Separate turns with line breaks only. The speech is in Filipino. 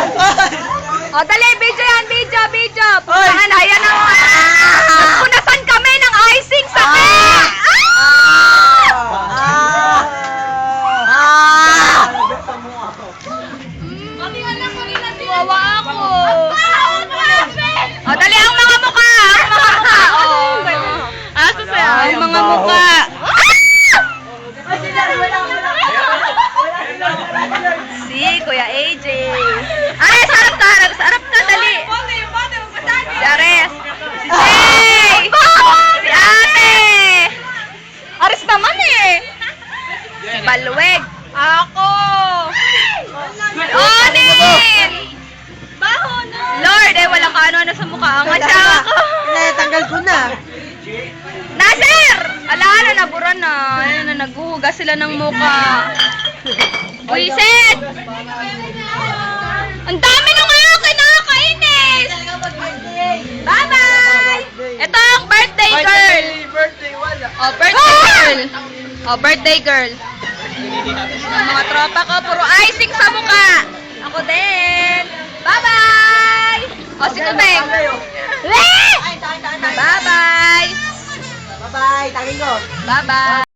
O, dali, video yan, video, video. Punahan, ayan na. Punasan kami ng icing sa
Ah!
cake.
Ah! Ah!
Wawa ako. O, dali, ang mga mukha. Ang mga mukha. O. Asa siya?
Ay,
Ang
ang
mga mukha. Si Kuya AJ. Ay, sarap ka. Sarap ka, dali. Si Ares. Si Jay. Si Ate. Ares naman eh. Si Balweg. Ako. Onin. Lord, eh, walang kaano-ano sa mukha. Ang matya ako.
Hindi, tanggal ko na.
Nasir! Ala na, nabura na. Ayun na, naghuhugas sila ng mukha. Buisit! Ang dami ng mga kinakainis! Bye-bye! Ito ang birthday girl!
Birthday, wala.
Oh, birthday girl! Oh, birthday girl. Ang mga tropa ko, puro icing sa mukha. Ako din. Bye-bye! Oh, si Tubeng. Bye-bye!
Bye-bye, tangin ko.
Bye-bye!